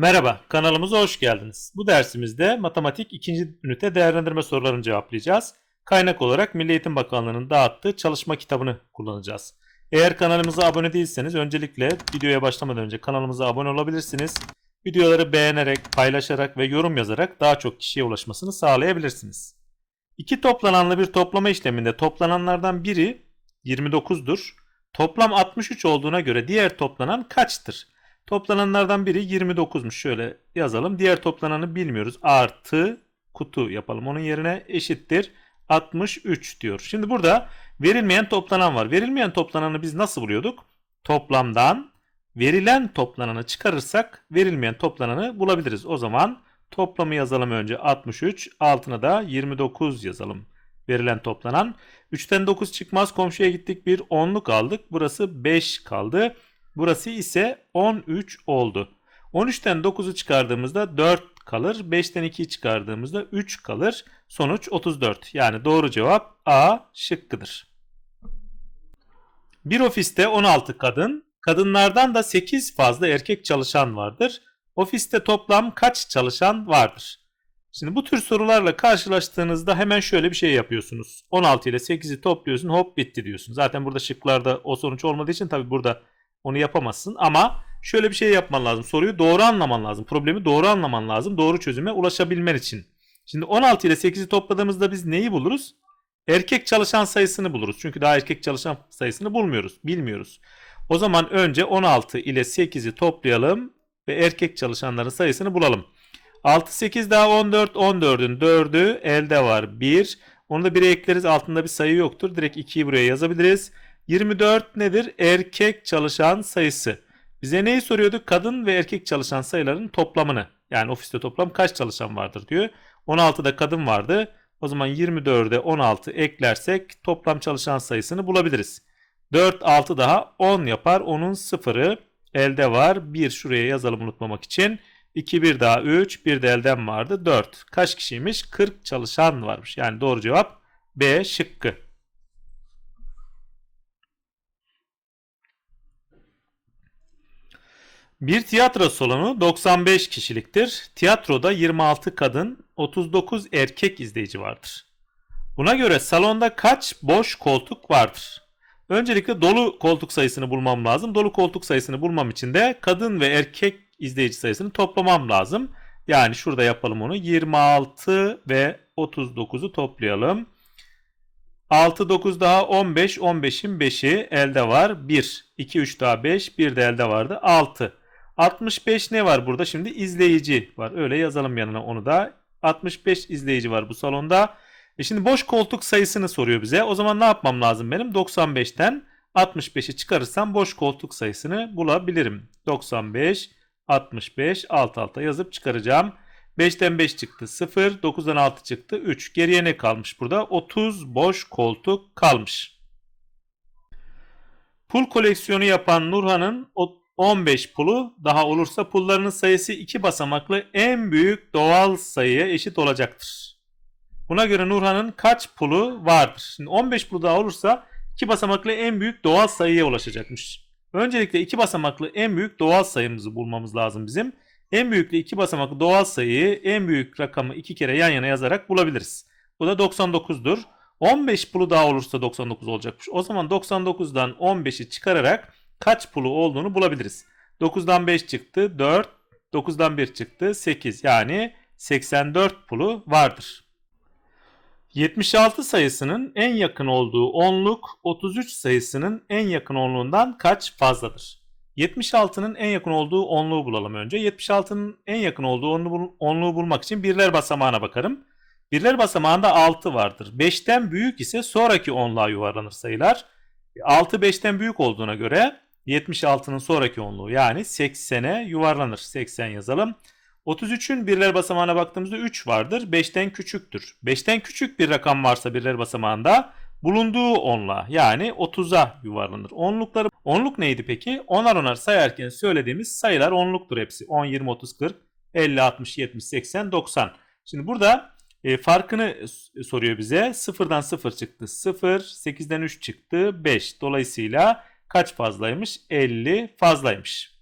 Merhaba, kanalımıza hoş geldiniz. Bu dersimizde matematik 2. ünite değerlendirme sorularını cevaplayacağız. Kaynak olarak Milli Eğitim Bakanlığı'nın dağıttığı çalışma kitabını kullanacağız. Eğer kanalımıza abone değilseniz öncelikle videoya başlamadan önce kanalımıza abone olabilirsiniz. Videoları beğenerek, paylaşarak ve yorum yazarak daha çok kişiye ulaşmasını sağlayabilirsiniz. İki toplananlı bir toplama işleminde toplananlardan biri 29'dur. Toplam 63 olduğuna göre diğer toplanan kaçtır? Toplananlardan biri 29'muş. Şöyle yazalım. Diğer toplananı bilmiyoruz. Artı kutu yapalım. Onun yerine eşittir 63 diyor. Şimdi burada verilmeyen toplanan var. Verilmeyen toplananı biz nasıl buluyorduk? Toplamdan verilen toplananı çıkarırsak verilmeyen toplananı bulabiliriz. O zaman toplamı yazalım önce 63. Altına da 29 yazalım. Verilen toplanan. 3'ten 9 çıkmaz. Komşuya gittik. Bir 10'luk aldık. Burası 5 kaldı. Burası ise 13 oldu. 13'ten 9'u çıkardığımızda 4 kalır. 5'ten 2'yi çıkardığımızda 3 kalır. Sonuç 34. Yani doğru cevap A şıkkıdır. Bir ofiste 16 kadın, kadınlardan da 8 fazla erkek çalışan vardır. Ofiste toplam kaç çalışan vardır? Şimdi bu tür sorularla karşılaştığınızda hemen şöyle bir şey yapıyorsunuz. 16 ile 8'i topluyorsun hop bitti diyorsun. Zaten burada şıklarda o sonuç olmadığı için tabi burada onu yapamazsın ama şöyle bir şey yapman lazım. Soruyu doğru anlaman lazım. Problemi doğru anlaman lazım. Doğru çözüme ulaşabilmen için. Şimdi 16 ile 8'i topladığımızda biz neyi buluruz? Erkek çalışan sayısını buluruz. Çünkü daha erkek çalışan sayısını bulmuyoruz. Bilmiyoruz. O zaman önce 16 ile 8'i toplayalım ve erkek çalışanların sayısını bulalım. 6, 8 daha 14. 14'ün 4'ü elde var 1. Onu da 1'e ekleriz. Altında bir sayı yoktur. Direkt 2'yi buraya yazabiliriz. 24 nedir? Erkek çalışan sayısı. Bize neyi soruyorduk? Kadın ve erkek çalışan sayıların toplamını. Yani ofiste toplam kaç çalışan vardır diyor. 16'da kadın vardı. O zaman 24'e 16 eklersek toplam çalışan sayısını bulabiliriz. 4, 6 daha 10 yapar. Onun sıfırı elde var. 1 şuraya yazalım unutmamak için. 2, 1 daha 3, 1 de elden vardı 4. Kaç kişiymiş? 40 çalışan varmış. Yani doğru cevap B şıkkı. Bir tiyatro salonu 95 kişiliktir. Tiyatroda 26 kadın, 39 erkek izleyici vardır. Buna göre salonda kaç boş koltuk vardır? Öncelikle dolu koltuk sayısını bulmam lazım. Dolu koltuk sayısını bulmam için de kadın ve erkek izleyici sayısını toplamam lazım. Yani şurada yapalım onu. 26 ve 39'u toplayalım. 6, 9 daha 15. 15'in 5'i elde var. 1, 2, 3 daha 5. 1 de elde vardı. 6. 65 ne var burada? Şimdi izleyici var. Öyle yazalım yanına onu da. 65 izleyici var bu salonda. E şimdi boş koltuk sayısını soruyor bize. O zaman ne yapmam lazım benim? 95'ten 65'i çıkarırsam boş koltuk sayısını bulabilirim. 95, 65 alt alta yazıp çıkaracağım. 5'ten 5 çıktı 0, 9'dan 6 çıktı 3. Geriye ne kalmış burada? 30 boş koltuk kalmış. Pul koleksiyonu yapan Nurhan'ın 15 pulu daha olursa pullarının sayısı 2 basamaklı en büyük doğal sayıya eşit olacaktır. Buna göre Nurhan'ın kaç pulu vardır? Şimdi 15 pulu daha olursa 2 basamaklı en büyük doğal sayıya ulaşacakmış. Öncelikle 2 basamaklı en büyük doğal sayımızı bulmamız lazım bizim. En büyükle 2 basamaklı doğal sayıyı en büyük rakamı 2 kere yan yana yazarak bulabiliriz. Bu da 99'dur. 15 pulu daha olursa 99 olacakmış. O zaman 99'dan 15'i çıkararak kaç pulu olduğunu bulabiliriz. 9'dan 5 çıktı 4, 9'dan 1 çıktı 8 yani 84 pulu vardır. 76 sayısının en yakın olduğu onluk 33 sayısının en yakın onluğundan kaç fazladır? 76'nın en yakın olduğu onluğu bulalım önce. 76'nın en yakın olduğu onluğu bulmak için birler basamağına bakarım. Birler basamağında 6 vardır. 5'ten büyük ise sonraki onluğa yuvarlanır sayılar. 6 5'ten büyük olduğuna göre 76'nın sonraki onluğu yani 80'e yuvarlanır. 80 yazalım. 33'ün birler basamağına baktığımızda 3 vardır. 5'ten küçüktür. 5'ten küçük bir rakam varsa birler basamağında bulunduğu onla yani 30'a yuvarlanır. Onlukları onluk neydi peki? Onar onar sayarken söylediğimiz sayılar onluktur hepsi. 10, 20, 30, 40, 50, 60, 70, 80, 90. Şimdi burada e, farkını soruyor bize. 0'dan 0 çıktı. 0, 8'den 3 çıktı. 5. Dolayısıyla kaç fazlaymış? 50 fazlaymış.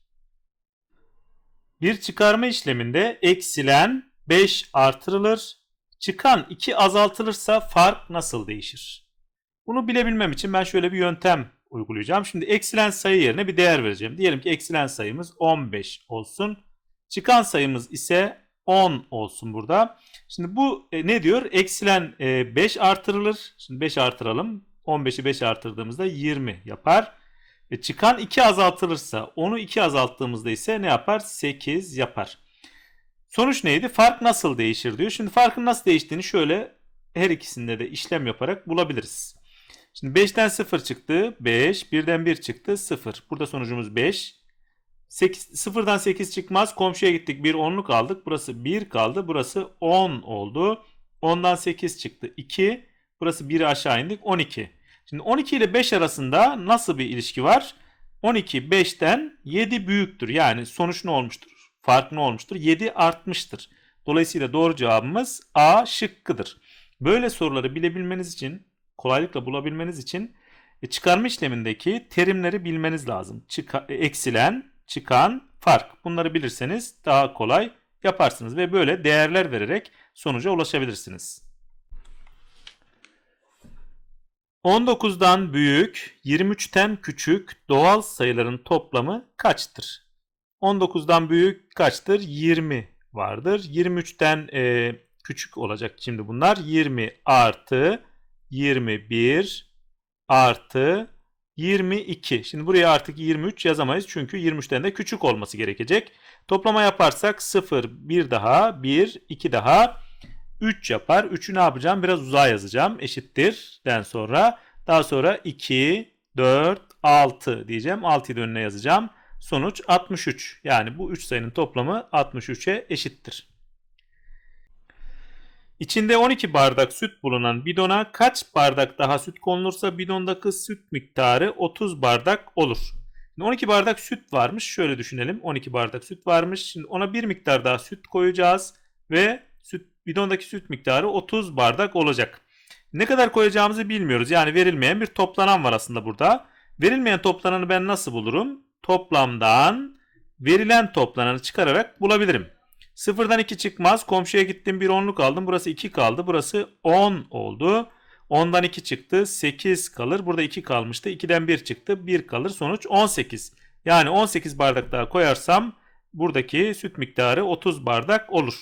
Bir çıkarma işleminde eksilen 5 artırılır. Çıkan 2 azaltılırsa fark nasıl değişir? Bunu bilebilmem için ben şöyle bir yöntem uygulayacağım. Şimdi eksilen sayı yerine bir değer vereceğim. Diyelim ki eksilen sayımız 15 olsun. Çıkan sayımız ise 10 olsun burada. Şimdi bu e, ne diyor? Eksilen e, 5 artırılır. Şimdi 5 artıralım. 15'i 5 artırdığımızda 20 yapar. E, çıkan 2 azaltılırsa onu 2 azalttığımızda ise ne yapar? 8 yapar. Sonuç neydi? Fark nasıl değişir diyor. Şimdi farkın nasıl değiştiğini şöyle her ikisinde de işlem yaparak bulabiliriz. Şimdi 5'ten 0 çıktı 5, 1'den 1 çıktı 0. Burada sonucumuz 5. 8, 0'dan 8 çıkmaz. Komşuya gittik bir onluk aldık. Burası 1 kaldı. Burası 10 oldu. 10'dan 8 çıktı 2. Burası 1'i aşağı indik 12. Şimdi 12 ile 5 arasında nasıl bir ilişki var? 12 5'ten 7 büyüktür. Yani sonuç ne olmuştur? Fark ne olmuştur? 7 artmıştır. Dolayısıyla doğru cevabımız A şıkkıdır. Böyle soruları bilebilmeniz için, kolaylıkla bulabilmeniz için e, çıkarma işlemindeki terimleri bilmeniz lazım. Çıka, e, eksilen, çıkan, fark. Bunları bilirseniz daha kolay yaparsınız ve böyle değerler vererek sonuca ulaşabilirsiniz. 19'dan büyük, 23'ten küçük doğal sayıların toplamı kaçtır? 19'dan büyük kaçtır? 20 vardır. 23'ten e, küçük olacak şimdi bunlar. 20 artı 21 artı 22. Şimdi buraya artık 23 yazamayız çünkü 23'ten de küçük olması gerekecek. Toplama yaparsak 0, 1 daha, 1, 2 daha 3 yapar. 3'ü ne yapacağım? Biraz uzağa yazacağım. Eşittir den sonra. Daha sonra 2, 4, 6 diyeceğim. 6'yı da önüne yazacağım. Sonuç 63. Yani bu 3 sayının toplamı 63'e eşittir. İçinde 12 bardak süt bulunan bidona kaç bardak daha süt konulursa bidondaki süt miktarı 30 bardak olur. Şimdi 12 bardak süt varmış. Şöyle düşünelim. 12 bardak süt varmış. Şimdi ona bir miktar daha süt koyacağız ve bidondaki süt miktarı 30 bardak olacak. Ne kadar koyacağımızı bilmiyoruz. Yani verilmeyen bir toplanan var aslında burada. Verilmeyen toplananı ben nasıl bulurum? Toplamdan verilen toplananı çıkararak bulabilirim. Sıfırdan 2 çıkmaz. Komşuya gittim bir onluk aldım. Burası 2 kaldı. Burası 10 oldu. 10'dan 2 çıktı. 8 kalır. Burada 2 kalmıştı. 2'den 1 çıktı. 1 kalır. Sonuç 18. Yani 18 bardak daha koyarsam buradaki süt miktarı 30 bardak olur.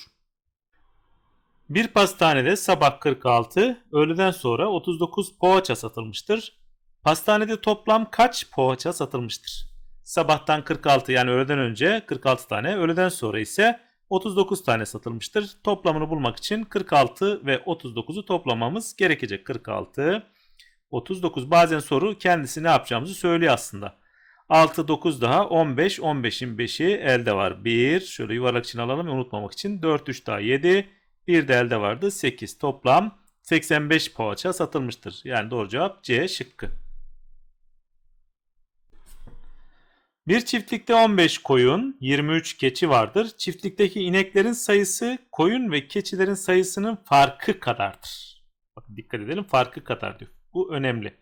Bir pastanede sabah 46, öğleden sonra 39 poğaça satılmıştır. Pastanede toplam kaç poğaça satılmıştır? Sabahtan 46 yani öğleden önce 46 tane, öğleden sonra ise 39 tane satılmıştır. Toplamını bulmak için 46 ve 39'u toplamamız gerekecek. 46, 39 bazen soru kendisi ne yapacağımızı söylüyor aslında. 6, 9 daha 15, 15'in 5'i elde var. 1, şöyle yuvarlak için alalım unutmamak için. 4, 3 daha 7, bir de elde vardı 8. Toplam 85 poğaça satılmıştır. Yani doğru cevap C şıkkı. Bir çiftlikte 15 koyun, 23 keçi vardır. Çiftlikteki ineklerin sayısı koyun ve keçilerin sayısının farkı kadardır. Bakın dikkat edelim farkı kadar diyor. Bu önemli.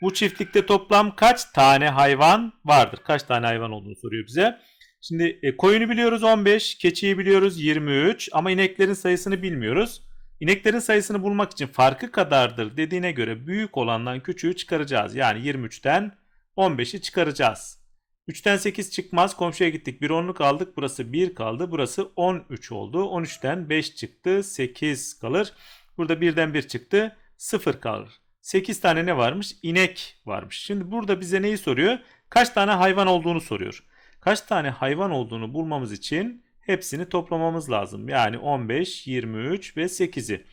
Bu çiftlikte toplam kaç tane hayvan vardır? Kaç tane hayvan olduğunu soruyor bize. Şimdi e, koyunu biliyoruz 15, keçiyi biliyoruz 23 ama ineklerin sayısını bilmiyoruz. İneklerin sayısını bulmak için farkı kadardır dediğine göre büyük olandan küçüğü çıkaracağız. Yani 23'ten 15'i çıkaracağız. 3'ten 8 çıkmaz. Komşuya gittik. Bir onluk aldık. Burası 1 kaldı. Burası 13 oldu. 13'ten 5 çıktı. 8 kalır. Burada 1'den 1 çıktı. 0 kalır. 8 tane ne varmış? İnek varmış. Şimdi burada bize neyi soruyor? Kaç tane hayvan olduğunu soruyor. Kaç tane hayvan olduğunu bulmamız için hepsini toplamamız lazım. Yani 15, 23 ve 8'i.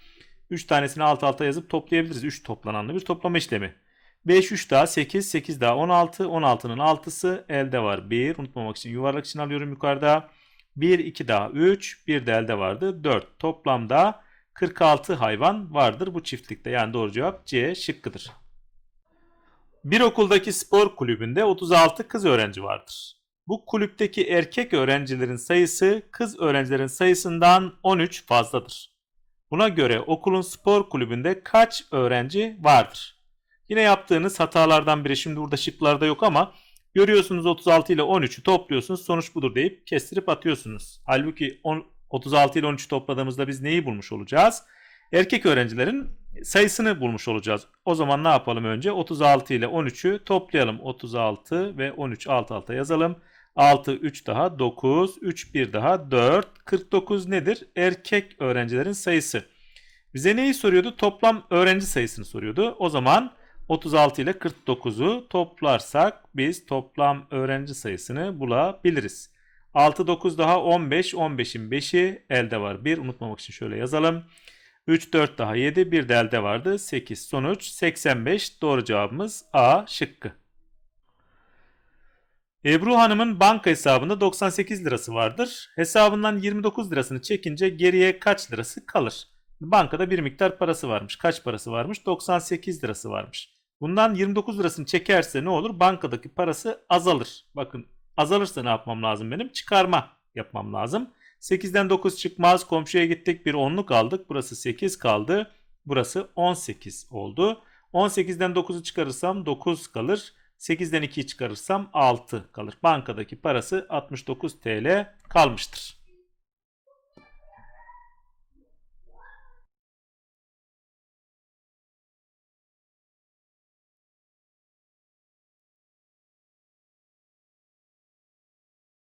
3 tanesini alt alta yazıp toplayabiliriz. 3 toplananlı bir toplama işlemi. 5, 3 daha 8, 8 daha 16. 16'nın 6'sı elde var. 1 unutmamak için yuvarlak için alıyorum yukarıda. 1, 2 daha 3, 1 de elde vardı. 4. Toplamda 46 hayvan vardır bu çiftlikte. Yani doğru cevap C şıkkıdır. Bir okuldaki spor kulübünde 36 kız öğrenci vardır. Bu kulüpteki erkek öğrencilerin sayısı kız öğrencilerin sayısından 13 fazladır. Buna göre okulun spor kulübünde kaç öğrenci vardır? Yine yaptığınız hatalardan biri şimdi burada şıklarda yok ama Görüyorsunuz 36 ile 13'ü topluyorsunuz. Sonuç budur deyip kestirip atıyorsunuz. Halbuki on- 36 ile 13'ü topladığımızda biz neyi bulmuş olacağız? Erkek öğrencilerin sayısını bulmuş olacağız. O zaman ne yapalım önce? 36 ile 13'ü toplayalım. 36 ve 13 alt alta yazalım. 6, 3 daha 9, 3, 1 daha 4. 49 nedir? Erkek öğrencilerin sayısı. Bize neyi soruyordu? Toplam öğrenci sayısını soruyordu. O zaman 36 ile 49'u toplarsak biz toplam öğrenci sayısını bulabiliriz. 6, 9 daha 15. 15'in 5'i elde var. 1 unutmamak için şöyle yazalım. 3, 4 daha 7. Bir de elde vardı. 8. Sonuç 85. Doğru cevabımız A şıkkı. Ebru Hanım'ın banka hesabında 98 lirası vardır. Hesabından 29 lirasını çekince geriye kaç lirası kalır? Bankada bir miktar parası varmış. Kaç parası varmış? 98 lirası varmış. Bundan 29 lirasını çekerse ne olur? Bankadaki parası azalır. Bakın azalırsa ne yapmam lazım benim? Çıkarma yapmam lazım. 8'den 9 çıkmaz. Komşuya gittik bir onluk aldık. Burası 8 kaldı. Burası 18 oldu. 18'den 9'u çıkarırsam 9 kalır. 8'den 2'yi çıkarırsam 6 kalır. Bankadaki parası 69 TL kalmıştır.